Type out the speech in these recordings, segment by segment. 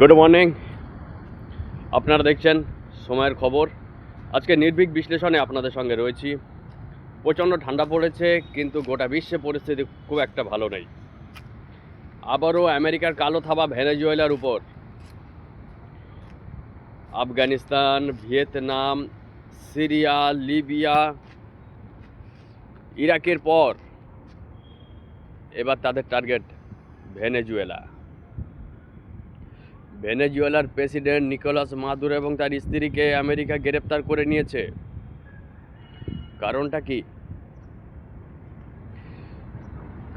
Good morning আপনারা দেখছেন সময়ের খবর। আজকে নির্ভীক বিশ্লেষণে আপনাদের সঙ্গে রয়েছি। প্রচণ্ড ঠান্ডা পড়েছে, কিন্তু গোটা বিশ্বে পরিস্থিতি খুব একটা ভালো নেই। আবারও আমেরিকার কালো থাবা ভেনেজুয়েলার উপর। আফগানিস্তান, ভিয়েতনাম, সিরিয়া, লিবিয়া, ইরাকের পর এবার তাদের টার্গেট ভেনেজুয়েলা। ভেনেজুয়েলার প্রেসিডেন্ট নিকোলাস মাদুর এবং তার স্ত্রীকে আমেরিকা গ্রেপ্তার করে নিয়েছে। কারণটা কি?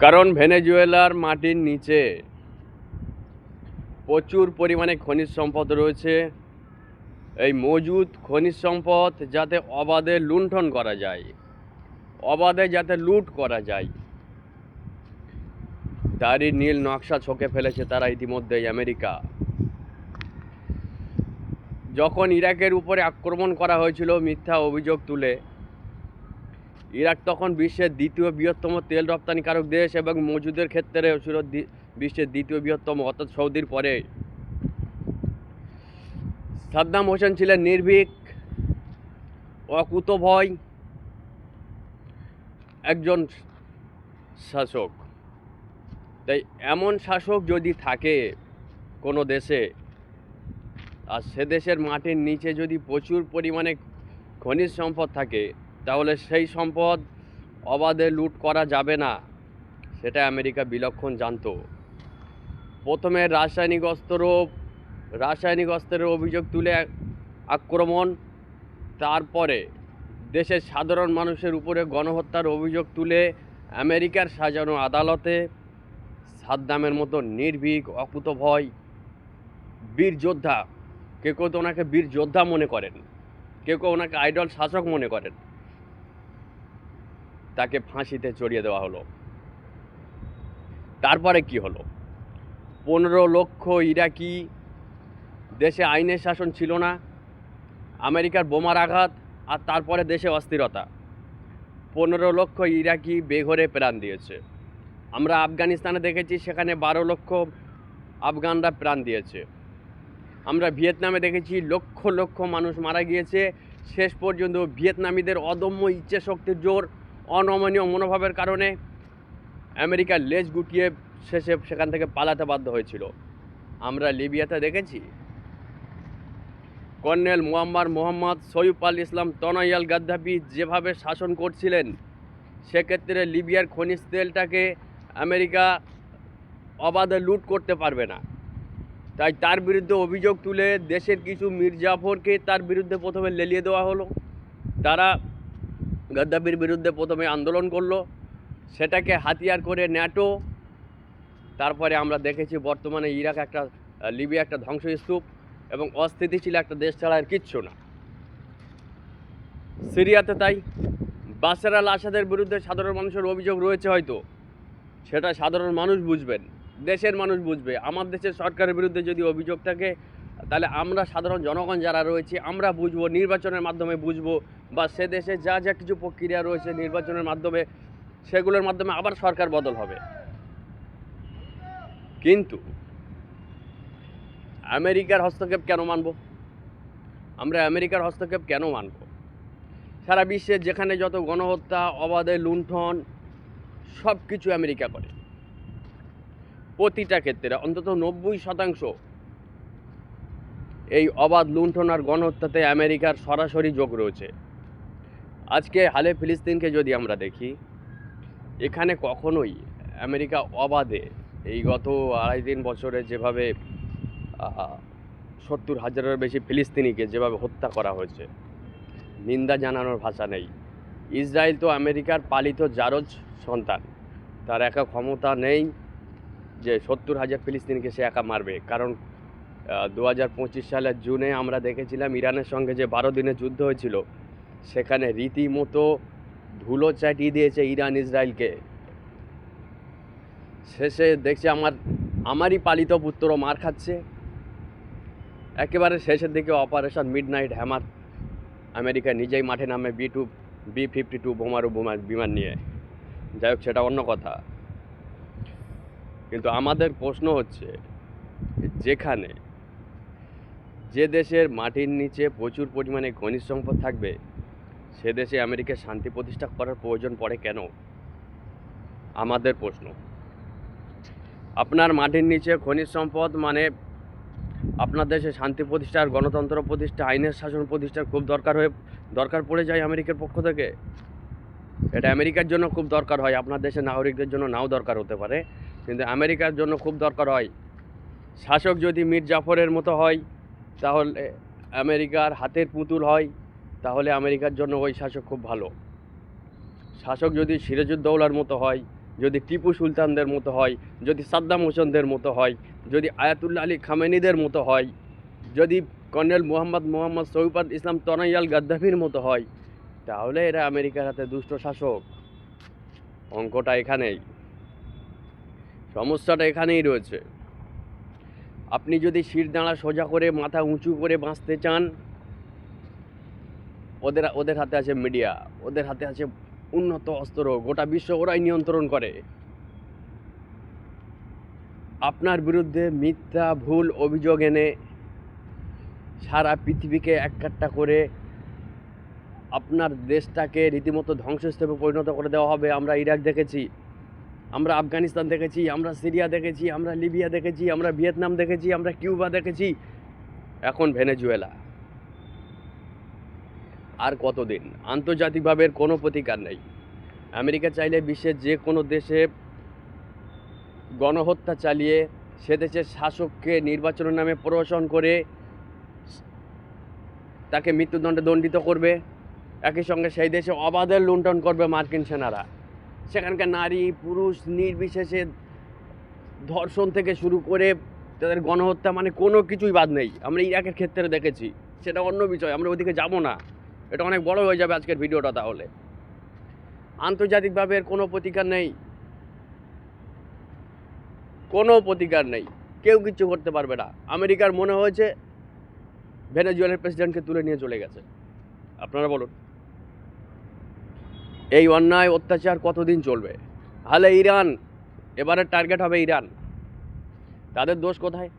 কারণ ভেনেজুয়েলার মাটির নিচে প্রচুর পরিমাণে খনিজ সম্পদ রয়েছে। এই মজুদ খনিজ সম্পদ যাতে অবাধে লুণ্ঠন করা যায়, অবাধে যাতে লুট করা যায়, তারই নীল নকশা ছকে ফেলেছে তারা ইতিমধ্যেই আমেরিকা। যখন ইরাকের উপরে আক্রমণ করা হয়েছিল মিথ্যা অভিযোগ তুলে, ইরাক তখন বিশ্বের দ্বিতীয় বৃহত্তম তেল রপ্তানিকারক দেশ এবং মজুদের ক্ষেত্রে ছিল বিশ্বের দ্বিতীয় বৃহত্তম, অর্থাৎ সৌদির পরে। সাদ্দাম হোসেন ছিলেন নির্ভীক, অকুতভয় একজন শাসক। তাই এমন শাসক যদি থাকে কোনো দেশে আর সে দেশের মাটির নিচে যদি প্রচুর পরিমাণে খনিজ সম্পদ থাকে, তাহলে সেই সম্পদ অবাধে লুট করা যাবে না সেটা আমেরিকা বিলক্ষণ জানতো। প্রথমে রাসায়নিক অস্ত্র, রাসায়নিক অস্ত্রের অভিযোগ তুলে আক্রমণ, তারপরে দেশের সাধারণ মানুষের উপরে গণহত্যার অভিযোগ তুলে আমেরিকার সাজানো আদালতে সাদ্দামের মতো নির্ভীক, অকুতভয় বীর যোদ্ধা কেউ কেউ তো ওনাকে বীর যোদ্ধা মনে করেন। কেউ কেউ ওনাকে আইডল শাসক মনে করেন। তাকে ফাঁসিতে চড়িয়ে দেওয়া হলো। তারপরে কি হলো? পনেরো লক্ষ ইরাকি দেশে আইনের শাসন ছিল না, আমেরিকার বোমার আঘাত, আর তারপরে দেশে অস্থিরতা। পনেরো লক্ষ ইরাকি বেঘরে প্রাণ দিয়েছে। আমরা আফগানিস্তানে দেখেছি, সেখানে বারো লক্ষ আফগানরা প্রাণ দিয়েছে। আমরা ভিয়েতনামে দেখেছি লক্ষ লক্ষ মানুষ মারা গিয়েছে। শেষ পর্যন্ত ভিয়েতনামীদের অদম্য ইচ্ছে শক্তির জোর, অনমনীয় মনোভাবের কারণে আমেরিকার লেজ গুটিয়ে শেষে সেখান থেকে পালাতে বাধ্য হয়েছিল। আমরা লিবিয়াতে দেখেছি। Colonel Muammar Mohammed Saif al Islam তনয়াল Gaddafi যেভাবে শাসন করছিলেন, সেক্ষেত্রে লিবিয়ার খনিজ তেলটাকে আমেরিকা অবাধে লুট করতে পারবে না। তাই তার বিরুদ্ধে অভিযোগ তুলে দেশের কিছু মির্জাফরকে তার বিরুদ্ধে প্রথমে লেলিয়ে দেওয়া হলো। তারা গাদ্দাফির বিরুদ্ধে প্রথমে আন্দোলন করল। সেটাকে হাতিয়ার করে ন্যাটো। তারপরে আমরা দেখেছি বর্তমানে ইরাক একটা, লিবিয়া একটা ধ্বংসস্তূপ এবং অস্থিতিশীল একটা দেশ ছাড়া আর কিচ্ছু না। সিরিয়াতে তাই বাসার আল আসাদের বিরুদ্ধে সাধারণ মানুষের অভিযোগ রয়েছে হয়তো। সেটা সাধারণ মানুষ বুঝবেন। দেশের মানুষ বুঝবে। আমার দেশের সরকারের বিরুদ্ধে যদি অভিযোগ থাকে, তাহলে আমরা সাধারণ জনগণ যারা রয়েছে, আমরা বুঝব, নির্বাচনের মাধ্যমে বুঝব, বা সে দেশে যা যা কিছু প্রক্রিয়া রয়েছে নির্বাচনের মাধ্যমে, সেগুলোর মাধ্যমে আবার সরকার বদল হবে। কিন্তু আমেরিকার হস্তক্ষেপ কেন মানব? আমরা আমেরিকার হস্তক্ষেপ কেন মানব? সারা বিশ্বে যেখানে যত গণহত্যা, অবাধে লুণ্ঠন সব কিছু আমেরিকা করে। প্রতিটা ক্ষেত্রে, অন্তত নব্বই শতাংশ। এই অবাধ লুণ্ঠন আর গণহত্যাতে আমেরিকার সরাসরি যোগ রয়েছে। আজকে হালে ফিলিস্তিনকে যদি আমরা দেখি, এখানে কখনোই আমেরিকা অবাধে এই গত আড়াই তিন বছরে যেভাবে সত্তর হাজারের বেশি ফিলিস্তিনিকে যেভাবে হত্যা করা হয়েছে, নিন্দা জানানোর ভাষা নেই। ইসরায়েল তো আমেরিকার পালিত জারজ সন্তান, তার একা ক্ষমতা নেই যে সত্তর হাজার ফিলিস্তিনিকে সে একা মারবে। কারণ দু হাজার পঁচিশ সালের জুনে আমরা দেখেছিলাম ইরানের সঙ্গে যে বারো দিনের যুদ্ধ হয়েছিল, সেখানে রীতিমতো ধুলো চাটিয়ে দিয়েছে ইরান ইসরায়েলকে। শেষে দেখছি আমার, আমারই পালিত পুত্র মার খাচ্ছে। একেবারে শেষের দিকে operation midnight hammer America নিজেই মাঠে নামে B two, B fifty two বোমারু বোমা বিমান নিয়ে। যাই হোক, সেটা অন্য কথা। কিন্তু আমাদের প্রশ্ন হচ্ছে, যেখানে যে দেশের মাটির নিচে প্রচুর পরিমাণে খনিজ সম্পদ থাকবে, সে দেশে আমেরিকার শান্তি প্রতিষ্ঠা করার প্রয়োজন পড়ে কেন? আমাদের প্রশ্ন। আপনার মাটির নিচে খনিজ সম্পদ মানে আপনার দেশে শান্তি প্রতিষ্ঠা আর গণতন্ত্র প্রতিষ্ঠা, আইনের শাসন প্রতিষ্ঠার খুব দরকার হয়ে, দরকার পড়ে যায় আমেরিকার পক্ষ থেকে। এটা আমেরিকার জন্য খুব দরকার হয়, আপনার দেশের নাগরিকদের জন্য নাও দরকার হতে পারে। কিন্তু আমেরিকার জন্য খুব দরকার হয়। শাসক যদি মীর জাফরের মতো হয়, তাহলে আমেরিকার হাতের পুতুল হয়, তাহলে আমেরিকার জন্য ওই শাসক খুব ভালো। শাসক যদি সিরাজউদ্দৌলার মতো হয়, যদি টিপু সুলতানদের মতো হয়, যদি সাদ্দাম হোসেনদের মতো হয়, যদি আয়াতুল্লাহ আলী খামেনিদের মতো হয়, যদি কর্নেল মোহাম্মদ মোহাম্মদ সৈফাদ ইসলাম তনাইয়াল গাদ্দাফির মতো হয়, তাহলে এরা আমেরিকার হাতে দুষ্ট শাসক। অঙ্কটা এখানেই। সমস্যাটা এখানেই রয়েছে। আপনি যদি শির দাঁড়া সোজা করে মাথা উঁচু করে বাঁচতে চান, ওদের ওদের হাতে আছে মিডিয়া, ওদের হাতে আছে উন্নত অস্ত্র, গোটা বিশ্ব ওরাই নিয়ন্ত্রণ করে। আপনার বিরুদ্ধে মিথ্যা, ভুল অভিযোগ এনে সারা পৃথিবীকে এককাট্টা করে আপনার দেশটাকে রীতিমতো ধ্বংসস্তূপে পরিণত করে দেওয়া হবে, আমরা ইরাক দেখেছি। আমরা আফগানিস্তান দেখেছি, আমরা সিরিয়া দেখেছি, আমরা লিবিয়া দেখেছি, আমরা ভিয়েতনাম দেখেছি, আমরা কিউবা দেখেছি। এখন ভেনেজুয়েলা। আর কতদিন? আন্তর্জাতিকভাবে কোনো প্রতিকার নেই। আমেরিকা চাইলে বিশ্বের যে কোনো দেশে গণহত্যা চালিয়ে সে দেশের শাসককে নির্বাচনের নামে প্রহসন করে তাকে মৃত্যুদণ্ডে দণ্ডিত করবে। একই সঙ্গে সেই দেশে অবাধের লুণ্ঠন করবে মার্কিন সেনারা। সেখানকার নারী, পুরুষ, নির্বিশেষে ধর্ষণ থেকে শুরু করে তাদের গণহত্যা মানে কোনো কিছুই বাদ নেই। আমরা ইরাকের ক্ষেত্রে দেখেছি। সেটা অন্য বিষয়, আমরা ওদিকে যাব না। এটা অনেক বড় হয়ে যাবে আজকের ভিডিওটা তাহলে। আন্তর্জাতিকভাবে এর কোনো প্রতিকার নেই। কোনো প্রতিকার নেই। কেউ কিচ্ছু করতে পারবে না। আমেরিকার মনে হয়েছে, ভেনেজুয়েলের প্রেসিডেন্টকে তুলে নিয়ে চলে গেছে। আপনারা বলুন। এই অন্যায় অত্যাচার কতদিন চলবে? তাহলে ইরান, এবারের টার্গেট হবে ইরান। তাদের দোষ কোথায়?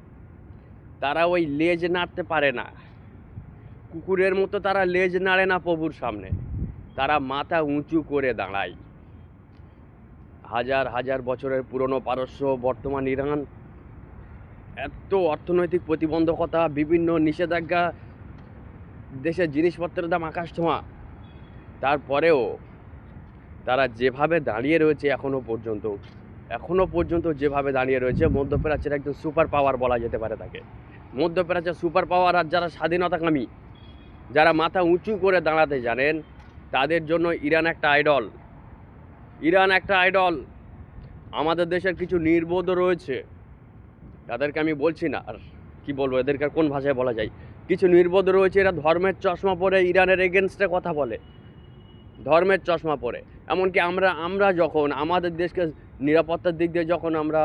তারা ওই লেজ নাড়তে পারে না। কুকুরের মতো তারা লেজ নাড়ে না প্রভুর সামনে। তারা মাথা উঁচু করে দাঁড়ায়। হাজার হাজার বছরের পুরনো পারস্য বর্তমান ইরান। এত অর্থনৈতিক প্রতিবন্ধকতা, বিভিন্ন নিষেধাজ্ঞা, দেশের জিনিসপত্রের দাম আকাশ ছোঁয়া। তারপরেও তারা যেভাবে দাঁড়িয়ে রয়েছে এখনও পর্যন্ত এখনও পর্যন্ত যেভাবে দাঁড়িয়ে রয়েছে, মধ্যপ্রাচ্যের একজন সুপার পাওয়ার বলা যেতে পারে তাকে। মধ্যপ্রাচ্যের সুপার পাওয়ার আর যারা স্বাধীনতাকামী যারা মাথা উঁচু করে দাঁড়াতে জানেন, তাদের জন্য ইরান একটা আইডল। ইরান একটা আইডল। আমাদের দেশের কিছু নির্বোধ রয়েছে। তাদেরকে আমি বলছি না, আর কি বলব, এদেরকে কোন ভাষায় বলা যায়? কিছু নির্বোধ রয়েছে, এরা ধর্মের চশমা পরে ইরানের এগেনস্টে কথা বলে। ধর্মের চশমা পরে। এমনকি আমরা আমরা যখন, আমাদের দেশকে নিরাপত্তার দিক দিয়ে যখন আমরা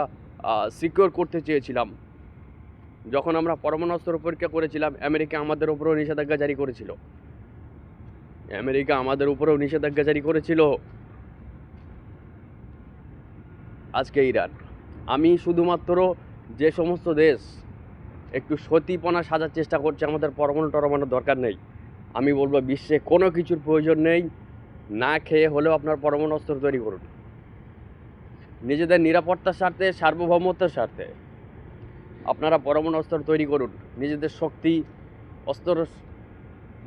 সিকিওর করতে চেয়েছিলাম, যখন আমরা পরমাণুস্ত্র পরীক্ষা করেছিলাম, আমেরিকা আমাদের উপরেও নিষেধাজ্ঞা জারি করেছিল। আমেরিকা আমাদের উপরেও নিষেধাজ্ঞা জারি করেছিল। আজকে ইরান। আমি শুধুমাত্র যে সমস্ত দেশ একটু সতীপনা সাজার চেষ্টা করছে, আমাদের পরমাণু টরমাণুর দরকার নেই। আমি বলব, বিশ্বে কোনো কিছুর প্রয়োজন নেই। না খেয়ে হলেও আপনার পরমাণু অস্ত্র তৈরি করুন। নিজেদের নিরাপত্তার স্বার্থে, সার্বভৌমত্বের স্বার্থে আপনারা পরমাণু অস্ত্র তৈরি করুন। নিজেদের শক্তি, অস্ত্র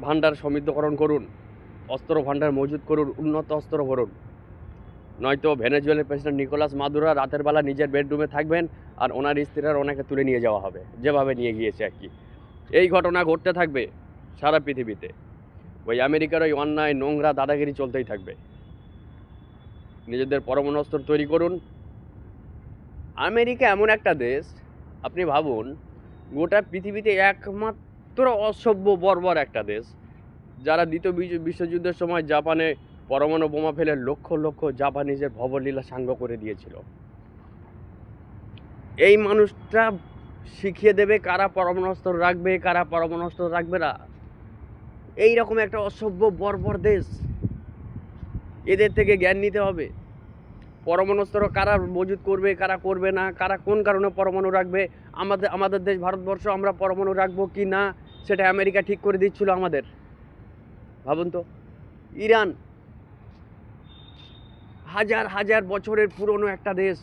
ভাণ্ডার সমৃদ্ধকরণ করুন। অস্ত্র ভাণ্ডার মজুত করুন, উন্নত অস্ত্র ভরুন। নয়তো ভেনেজুয়েলের প্রেসিডেন্ট নিকোলাস মাদুরা রাতের বেলা নিজের বেডরুমে থাকবেন আর ওনার স্ত্রীর ওনাকে তুলে নিয়ে যাওয়া হবে। যেভাবে নিয়ে গিয়েছে আর কি। এই ঘটনা ঘটতে থাকবে সারা পৃথিবীতে। ওই আমেরিকার ওই অন্যায় নোংরা দাদাগিরি চলতেই থাকবে। নিজেদের পরমাণু তৈরি করুন। আমেরিকা এমন একটা দেশ, আপনি ভাবুন, গোটা পৃথিবীতে একমাত্র অসভ্য, বর্বর একটা দেশ, যারা দ্বিতীয় বিশ্বযুদ্ধের সময় জাপানে পরমাণু বোমা ফেলে লক্ষ লক্ষ জাপানিজের ভবলীলা সাঙ্গ করে দিয়েছিল। এই মানুষটা শিখিয়ে দেবে কারা পরমাণু অস্ত্র রাখবে, কারা পরমাণু অস্ত্র রাখবে না। এই রকম একটা অসভ্য, বর্বর দেশ। এদের থেকে জ্ঞান নিতে হবে। পরমাণু অস্ত্র কারা মজুত করবে, কারা করবে না, কারা কোন কারণে পরমাণু রাখবে, আমাদের আমাদের দেশ, ভারতবর্ষ, আমরা পরমাণু রাখব কি না, সেটা আমেরিকা ঠিক করে দিচ্ছিল আমাদের। ভাবুন তো, ইরান হাজার হাজার বছরের পুরনো একটা দেশ।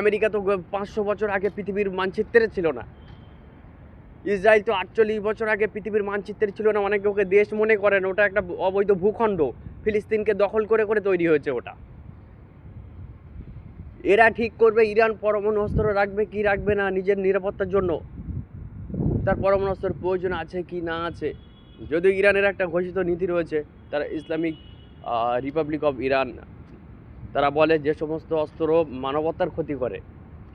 আমেরিকা তো পাঁচশো বছর আগে পৃথিবীর মানচিত্রে ছিল না। ইসরায়েল তো আটচল্লিশ বছর আগে পৃথিবীর মানচিত্রে ছিল না, অনেকে ওকে দেশ মনে করেন, ওটা একটা অবৈধ ভূখণ্ড, ফিলিস্তিনকে দখল করে করে তৈরি হয়েছে ওটা। এরা ঠিক করবে, ইরান পরমাণু অস্ত্র রাখবে, কি রাখবে না নিজের নিরাপত্তার জন্য? তার পরমাণু অস্ত্রের প্রয়োজন আছে কি না আছে? যদিও ইরানের একটা ঘোষিত নীতি রয়েছে, তারা ইসলামিক রিপাবলিক অফ ইরান তারা বলে যে সমস্ত অস্ত্র মানবতার ক্ষতি করে,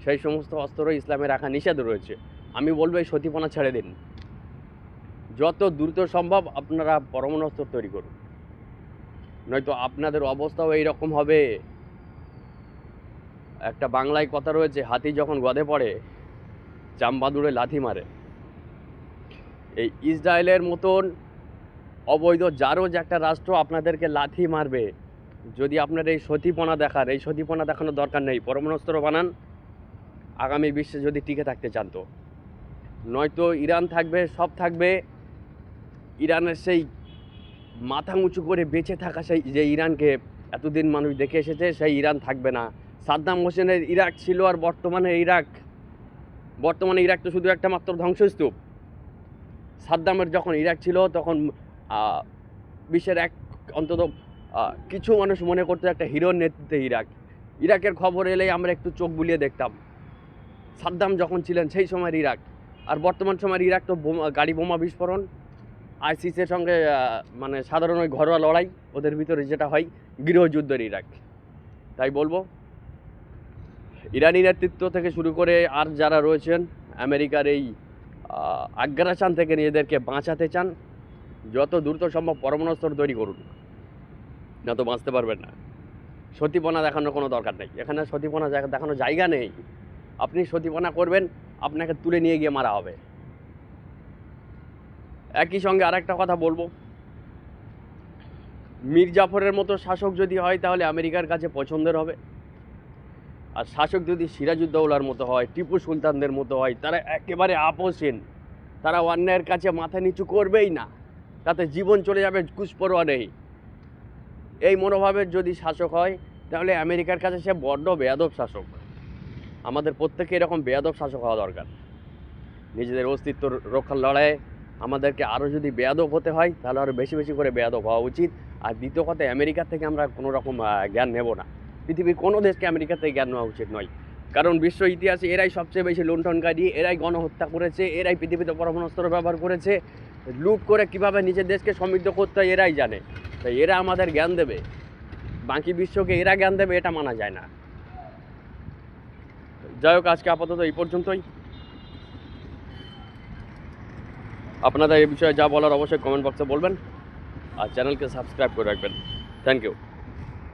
সেই সমস্ত অস্ত্র ইসলামে রাখা নিষেধ রয়েছে। আমি বলব এই সতীপনা ছেড়ে দিন। যত দ্রুত সম্ভব আপনারা পরমাণস্ত্র তৈরি করুন। নয়তো আপনাদের অবস্থাও এইরকম হবে। একটা বাংলায় কথা রয়েছে, হাতি যখন গদে পড়ে চাম্বাদুড়ে লাথি মারে। এই ইসরায়েলের মতন অবৈধ জারোজ একটা রাষ্ট্র আপনাদেরকে লাথি মারবে। যদি আপনার এই সতীপনা দেখার, এই সতীপনা দেখানোর দরকার নেই। পরমাণুস্ত্র বানান। আগামী বিশ্বে যদি টিকে থাকতে চান তো। নয়তো ইরান থাকবে, সব থাকবে। ইরানের সেই মাথা উঁচু করে বেঁচে থাকা সেই যে ইরানকে এতদিন মানুষ দেখে এসেছে, সেই ইরান থাকবে না। সাদ্দাম হোসেনের ইরাক ছিল আর বর্তমানে ইরাক। বর্তমানে ইরাক তো শুধু একটা মাত্র ধ্বংসস্তূপ। সাদ্দামের যখন ইরাক ছিল, তখন বিশ্বের এক, অন্তত কিছু মানুষ মনে করতো একটা হিরোর নেতৃত্বে ইরাক। ইরাকের খবর এলেই আমরা একটু চোখ বুলিয়ে দেখতাম। সাদ্দাম যখন ছিলেন, সেই সময়ের ইরাক। আর বর্তমান সময়ের ইরাক তো গাড়ি বোমা বিস্ফোরণ। আইসিসের সঙ্গে মানে সাধারণ ওই ঘরোয়া লড়াই, ওদের ভিতরে যেটা হয়, গৃহযুদ্ধের ইরাক। তাই বলব, ইরানি নেতৃত্ব থেকে শুরু করে আর যারা রয়েছেন, আমেরিকার এই আগ্রাসান থেকে নিজেদেরকে বাঁচাতে চান, যত দ্রুত সম্ভব পরমাণুস্ত্র তৈরি করুন। না তো বাঁচতে পারবেন না। সতীপনা দেখানোর কোনো দরকার নেই। এখানে সতীপনা দেখানোর জায়গা নেই। আপনি সতীপনা করবেন, আপনাকে তুলে নিয়ে গিয়ে মারা হবে। একই সঙ্গে আরেকটা কথা বলব। মীর জাফরের মতো শাসক যদি হয়, তাহলে আমেরিকার কাছে পছন্দের হবে। আর শাসক যদি সিরাজউদ্দৌলার মতো হয়, টিপু সুলতানদের মতো হয়, তারা একেবারে আপোষহীন। তারা অন্যায়ের কাছে মাথা নিচু করবেই না। তাতে জীবন চলে যাবে, কুসপরোয়া নেই। এই মনোভাবের যদি শাসক হয়, তাহলে আমেরিকার কাছে সে বড্ড বেয়াদব শাসক। আমাদের প্রত্যেকে এরকম বেয়াদব শাসক হওয়া দরকার। নিজেদের অস্তিত্ব রক্ষার লড়াইয়ে আমাদেরকে আরও যদি বেয়াদব হতে হয়, তাহলে আরও বেশি বেশি করে বেয়াদব হওয়া উচিত। আর দ্বিতীয় কথা, আমেরিকা থেকে আমরা কোনো রকম জ্ঞান নেব না। পৃথিবীর কোনো দেশকে আমেরিকা থেকে জ্ঞান নেওয়া উচিত নয়। কারণ বিশ্ব ইতিহাসে এরাই সবচেয়ে বেশি লুণ্ঠনকারী, এরাই গণহত্যা করেছে, এরাই পৃথিবীতে পরমাণুস্ত্র ব্যবহার করেছে। লুট করে কীভাবে নিজের দেশকে সমৃদ্ধ করতে হয়, এরাই জানে। তাই এরা আমাদের জ্ঞান দেবে। বাকি বিশ্বকে এরা জ্ঞান দেবে, এটা মানা যায় না। যাই হোক, আজকে আপাতত এই পর্যন্তই। আপনারা এই বিষয়ে যা বলার অবশ্যই কমেন্ট বক্সে বলবেন আর চ্যানেলকে সাবস্ক্রাইব করে রাখবেন। Thank you